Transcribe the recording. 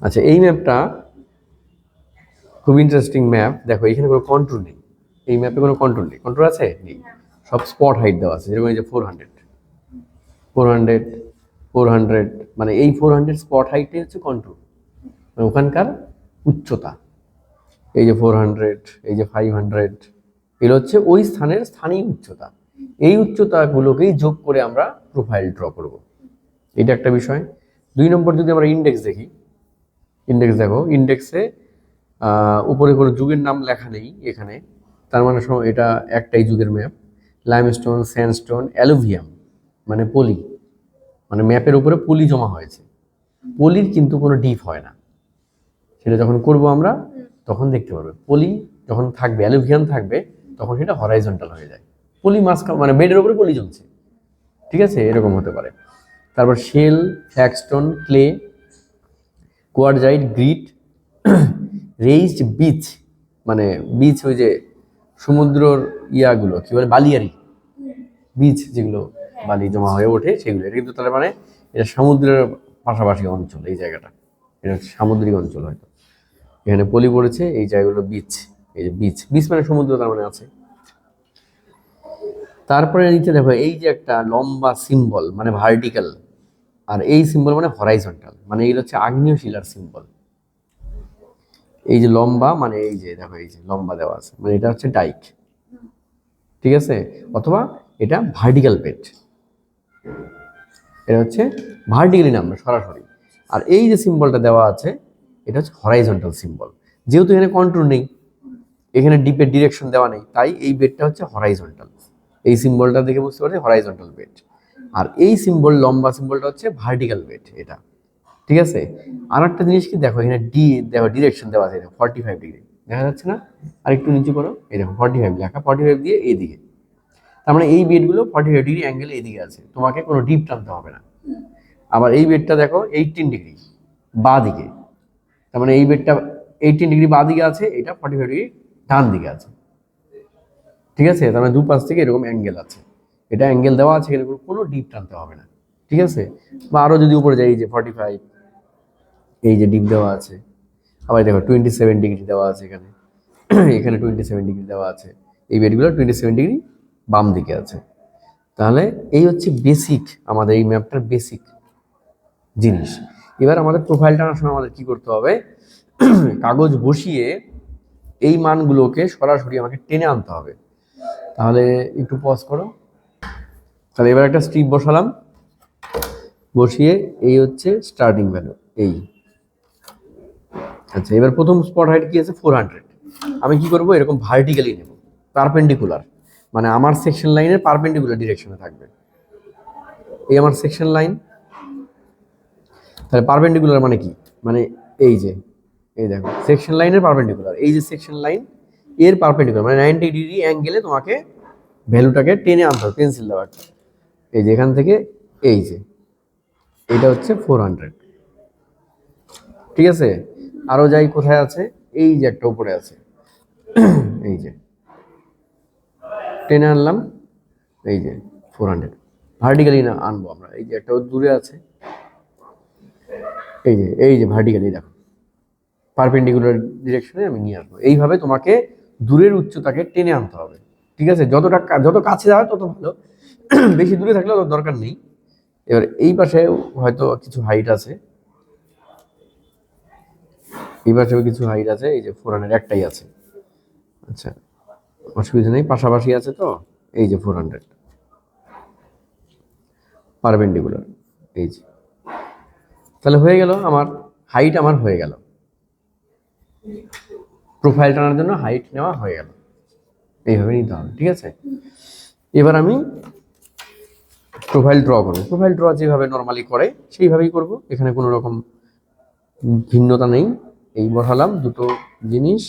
আচ্ছা এই ম্যাপটা খুব ইন্টারেস্টিং ম্যাপ দেখো, এখানে কোনো কন্ট্রোল নেই। এই ম্যাপে কোনো কন্ট্রোল নেই। কন্ট্রোল আছে? নেই। সব স্পট হাইট দেওয়া আছে, যেরকম এই যে four hundred four hundred four hundred মানে এই ফোর হান্ড্রেড স্পট হাইটটাই হচ্ছে কন্ট্রোল মানে ওখানকার উচ্চতা। এই যে ফোর হান্ড্রেড এই যে ফাইভ হান্ড্রেড এগুলো হচ্ছে ওই স্থানের স্থানীয় উচ্চতা। এই উচ্চতাগুলোকেই যোগ করে আমরা প্রোফাইল ড্র করব। এটা একটা বিষয়। দুই নম্বর যদি আমরা ইন্ডেক্স দেখি ইন্ডেক্স দেখো ইন্ডেক্সে উপরে কোনো যুগের নাম লেখা নেই এখানে। তার মানে সম- এটা একটাই যুগের ম্যাপ লাইমস্টোন স্যান্ডস্টোন অ্যালুভিয়াম মানে পলি। মানে ম্যাপের উপরে পলি জমা হয়েছে। পলির কিন্তু কোনো ডিপ হয় না। সেটা যখন করব আমরা, তখন দেখতে পারবে। পলি যখন থাকবে অ্যালুভিয়াম থাকবে, তখন সেটা হরাইজন্টাল হয়ে যায়। পলি মাছ মানে বেডের উপরে পলি জমছে। ঠিক আছে? এরকম হতে পারে। তারপর shale flagstone clay quartzite grit, raised beach মানে বিচ ওই যে সমুদ্রর ইয়াগুলো, কি বলে, বালিয়ারি বিচ যেগুলো বালি জমা হয়ে ওঠে সেগুলো। এটা কিন্তু তার মানে এটা সমুদ্রের পাশাপাশি অঞ্চল এই জায়গাটা। এটা সামুদ্রিক অঞ্চল হয়তো। এখানে পলি পড়েছে, এই জায়গাগুলো বিচ এই যে বিচ বিচ মানে সমুদ্র তার মানে আছে। তারপরে নিচে দেখো, এই যে একটা লম্বা সিম্বল মানে ভার্টিক্যাল আর এই সিম্বল মানে হরাইজন্টাল মানে এইগুলো হচ্ছে আগ্নেয় শিলার সিম্বল এই যে লম্বা মানে এই যে দেখো, এই যে লম্বা দেওয়া আছে মানে এটা হচ্ছে ডাইক ঠিক আছে? অথবা এটা ভার্টিক্যাল পেট এটা হচ্ছে ভার্টিক্যালি নামবে, সরাসরি। আর এই যে সিম্বলটা দেওয়া আছে, এটা হচ্ছে হরাইজন্টাল সিম্বল যেহেতু এখানে কন্ট্রোল নেই, এখানে ডিপের ডিরেকশন দেওয়া নেই, তাই এই বেডটা হচ্ছে হরাইজন্টাল এই সিম্বলটা দেখে বুঝতে পারছি হরাইজন্টাল বেড আর এই সিম্বল লম্বা সিম্বলটা হচ্ছে ভার্টিক্যাল বেড এটা। ঠিক আছে? আর একটা জিনিস কি? দেখো, এখানে ডি দেখো ডিরেকশন দেওয়া আছে ফর্টি ফাইভ ডিগ্রি দেখা যাচ্ছে না? আর একটু নিচু করো। এই দেখো ফর্টি ফাইভ লেখা ফর্টি ফাইভ দিয়ে এইদিকে তার মানে এই বেডগুলো ফর্টি ফাইভ ডিগ্রি অ্যাঙ্গেল এইদিকে আছে। তোমাকে কোনো ডিপ টানতে হবে না। আবার এই বেডটা দেখো এইটিন ডিগ্রি বা দিকে তার মানে এই বেডটা এইটিন ডিগ্রি বা দিকে আছে, এটা ফর্টি ফাইভ ডিগ্রি ডান দিকে আছে। ঠিক আছে? তার মানে দুপাশ থেকে এরকম অ্যাঙ্গেল আছে। এটা অ্যাঙ্গেল দেওয়া আছে এখানে কোনো- ডিপ টানতে হবে না। ঠিক আছে? বা আরও যদি উপরে যাই, এই যে ফর্টি ফাইভ এই যে ডিপ দেওয়া আছে। আবার দেখো টোয়েন্টি সেভেন ডিগ্রি দেওয়া আছে এখানে। এখানে টোয়েন্টি সেভেন ডিগ্রি দেওয়া আছে। এই বেডগুলো টোয়েন্টি সেভেন ডিগ্রি বাম দিকে আছে। তাহলে এই হচ্ছে বেসিক আমাদের এই ম্যাপটার বেসিক জিনিস। এবার আমাদের প্রোফাইল টানার সময় আমাদের কি করতে হবে? কাগজ বসিয়ে এই মানগুলোকে সরাসরি আমাকে টেনে আনতে হবে। তাহলে একটু পজ করো। তাহলে এবার একটা স্ট্রিপ বসালাম। বসিয়ে এই হচ্ছে স্টার্টিং ভ্যালু এই। আচ্ছা এবার প্রথম স্পট হাইট কি আছে? ফোর হান্ড্রেড আমি কি করব? এরকম ভার্টিক্যালি নেব পারপেন্ডিকুলার মানে আমার সেকশন লাইনের পারপেন্ডিকুলার ডিরেকশনে থাকবে। এই আমার সেকশন লাইন তাহলে পারপেন্ডিকুলার মানে কি? মানে এই যে, এই দেখো সেকশন লাইনের পারপেন্ডিকুলার এই যে সেকশন লাইন এর পারপেন্ডিকুলার মানে নাইনটি ডিগ্রি অ্যাঙ্গেলে তোমাকে ভ্যালুটাকে টেনে আনতে হবে পেন্সিল দেওয়ার এই যে এখান থেকে এই যে। এটা হচ্ছে ফোর হান্ড্রেড ঠিক আছে? আরও যাই কোথায় আছে? এই যে একটা উপরে আছে। এই যে। টেনে আনলাম। এই যে ফোর হান্ড্রেড ভার্টিক্যালি না, আনব আমরা। এই যে একটা দূরে আছে। এই যে এই যে ভার্টিক্যালি দেখো। পারপেন্ডিকুলার ডিরেকশনে আমি নিয়ে আসব। এইভাবে তোমাকে দূরের উচ্চতাকে টেনে আনতে হবে। ঠিক আছে? যতটা যত কাছে যাওয়া তত ভালো। বেশি দূরে থাকলে অত দরকার নেই। এবার এই পাশে হয়তো কিছু হাইট আছে। এই পাশেও কিছু হাইট আছে, এই যে ফোর হান্ড্রেড একটাই আছে। আচ্ছা অসুবিধা নেই, পাশাপাশি আছে তো, এই যে ফোর হান্ড্রেড পারপেন্ডিকুলার, এই যে। তাহলে হয়ে গেল আমার হাইট আমার হয়ে গেল। প্রোফাইল টানার জন্য হাইট নেওয়া হয়ে গেল। এইভাবে নিতে হবে, ঠিক আছে? এবার আমি প্রোফাইল ড্র করব। প্রোফাইল ড্র যেভাবে নর্মালি করে, সেইভাবেই করব। এখানে কোনো রকম ভিন্নতা নেই। এই বসালাম দুটো জিনিস।